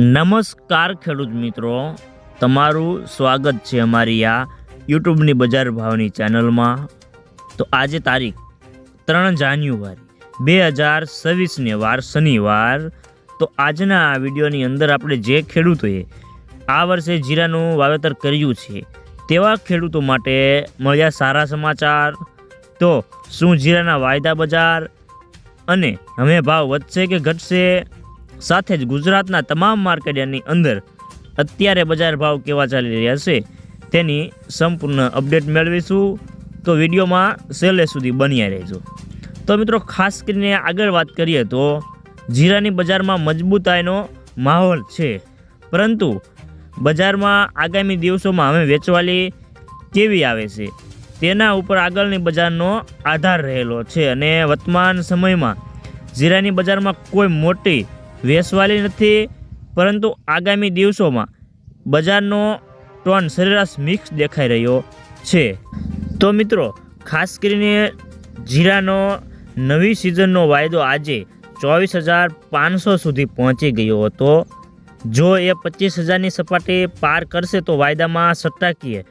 નમસ્કાર ખેડૂત મિત્રો. તમારું સ્વાગત છે અમારી આ યુટ્યુબની બજાર ભાવની ચેનલમાં. તો આજે તારીખ ત્રણ જાન્યુઆરી બે હજાર છવ્વીસને વાર શનિવાર. તો આજના આ વિડીયોની અંદર આપણે જે ખેડૂતોએ આ વર્ષે જીરાનું વાવેતર કર્યું છે, તેવા ખેડૂતો માટે મળ્યા સારા સમાચાર. તો શું જીરાના વાયદા બજાર? અને હવે ભાવ વધશે કે ઘટશે? સાથે જ ગુજરાતના તમામ માર્કેટની અંદર અત્યારે બજાર ભાવ કેવા ચાલી રહ્યા છે તેની સંપૂર્ણ અપડેટ મેળવીશું. તો વિડીયોમાં છેલ્લે સુધી બન્યા રહેજો. તો મિત્રો, ખાસ કરીને આગળ વાત કરીએ તો જીરાની બજારમાં મજબૂતાઈનો માહોલ છે. પરંતુ બજારમાં આગામી દિવસોમાં હવે વેચવાલી કેવી આવે છે? તેના ઉપર આગળની બજારનો આધાર રહેલો છે અને વર્તમાન સમયમાં જીરાની બજારમાં કોઈ મોટી વેચવાલી નથી, પરંતુ આગામી દિવસોમાં બજારનો ટોન સરેરાશ મિક્સ દેખાઈ રહ્યો છે. તો મિત્રો, ખાસ કરીને જીરાનો નવી સિઝનનો વાયદો આજે ચોવીસ હજાર પાંચસો સુધી પહોંચી ગયો હતો. જો એ પચીસ હજારની સપાટી પાર કરશે તો વાયદામાં સટ્ટાકીય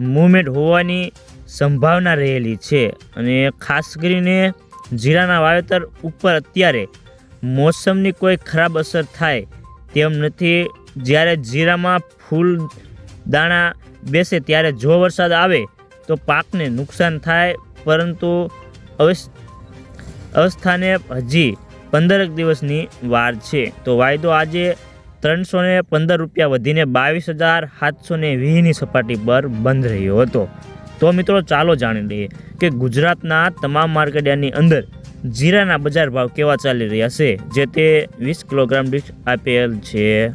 મુવમેન્ટ હોવાની સંભાવના રહેલી છે. અને ખાસ કરીને જીરાના વાવેતર ઉપર અત્યારે મોસમની કોઈ ખરાબ અસર થાય તેમ નથી. જ્યારે જીરામાં ફૂલ દાણા બેસે ત્યારે જો વરસાદ આવે તો પાકને નુકસાન થાય. પરંતુ અવસ, અવસ્થાને હજી પંદરક દિવસની વાર છે. તો વાયદો આજે ત્રણસો ને પંદર રૂપિયા વધીને બાવીસ હજાર સાતસો ને વીસની સપાટી પર બંધ રહ્યો હતો. તો મિત્રો ચાલો જાણી લઈએ કે ગુજરાતના તમામ માર્કેટની અંદર જીરાના બજાર ભાવ કેવા ચાલી રહ્યા છે, જે તે વીસ કિલોગ્રામ દીઠ આપેલ છે.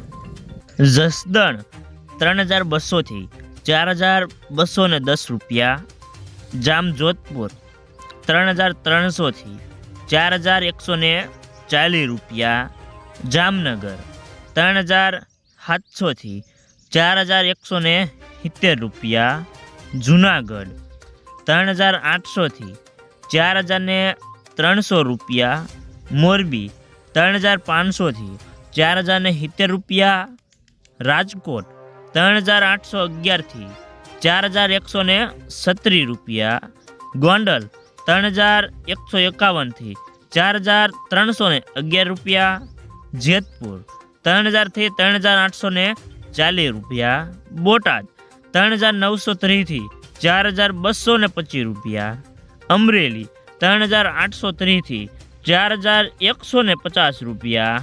જસદણ ત્રણ હજાર બસોથી ચાર હજાર બસો ને દસ રૂપિયા. જામજોધપુર ત્રણ હજાર ત્રણસોથી ચાર હજાર એકસો ને ચાલીસ રૂપિયા. જામનગર ત્રણ હજાર સાતસોથી ચાર હજાર એકસો ને સિત્તેર રૂપિયા. જુનાગઢ ત્રણ હજાર આઠસોથી ચાર હજાર ને ત્રણસો રૂપિયા મોરબી, ત્રણ હજાર પાંચસોથી ચાર હજાર ને સિત્તેર રૂપિયા રાજકોટ, ત્રણ હજાર આઠસો અગિયારથી ચાર હજાર એકસો ને સત્રીસ રૂપિયા ગોંડલ, ત્રણ હજાર એકસો એકાવનથી ચાર હજાર ત્રણસો ને અગિયાર રૂપિયા જેતપુર, ત્રણ હજારથી ત્રણ હજાર આઠસો ને ચાલીસ રૂપિયા બોટાદ, ત્રણ હજાર નવસો ત્રીસથી ચાર હજાર બસો ને પચીસ રૂપિયા અમરેલી ત્રણ હજાર આઠસો ત્રીસથી ચાર હજાર એકસો ને પચાસ રૂપિયા.